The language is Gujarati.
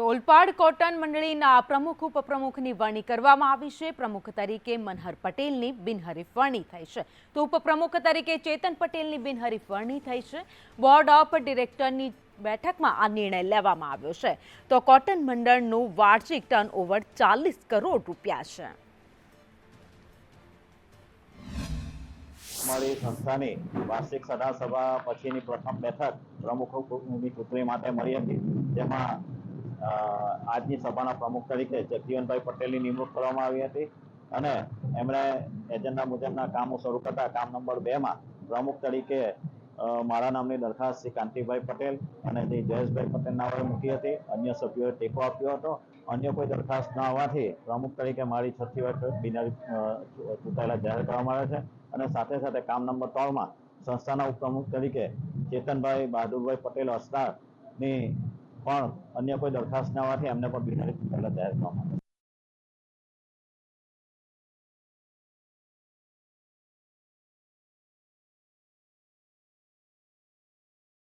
તો ઓલપાડ કોટન મંડળીના પ્રમુખ ઉપપ્રમુખની વરણી કરવામાં આવી છે. પ્રમુખ તરીકે મનહર પટેલની બિનહરીફ વરણી થઈ છે. તો ઉપપ્રમુખ તરીકે ચેતન પટેલની બિનહરીફ વરણી થઈ છે. બોર્ડ ઓફ ડિરેક્ટરની બેઠકમાં આ નિર્ણય લેવામાં આવ્યો છે. તો કોટન મંડળનું વાર્ષિક ટર્નઓવર ચાલીસ કરોડ રૂપિયા છે. અમારી સંસ્થાની વાર્ષિક સદાસભા પછીની પ્રથમ બેઠક પ્રમુખની ચૂંટણી માટે મળી હતી. જેમાં આજની સભાના પ્રમુખ તરીકે જગજીવનભાઈ પટેલની નિમણૂક કરવામાં આવી હતી અને એમણે એજન્ડા મુજબના કામો શરૂ કરતા કામ નંબર બેમાં પ્રમુખ તરીકે મારા નામની દરખાસ્ત શ્રી કાંતિભાઈ પટેલ અને શ્રી જયેશભાઈ પટેલ નામે મૂકી હતી. અન્ય સભ્યોએ ટેકો આપ્યો હતો. અન્ય કોઈ દરખાસ્ત ન આવવાથી પ્રમુખ તરીકે મારી છઠ્ઠી વાર બિનારી ચૂંટાયેલા જાહેર કરવામાં આવે છે. અને સાથે સાથે કામ નંબર ત્રણમાં સંસ્થાના ઉપપ્રમુખ તરીકે ચેતનભાઈ બહાદુરભાઈ પટેલ અસ્તારની પણ અન્ય કોઈ દરખાસ્ત ના હોવાથી એમને પણ બિનહરીફ ચૂંટાયેલા જાહેર કરવામાં.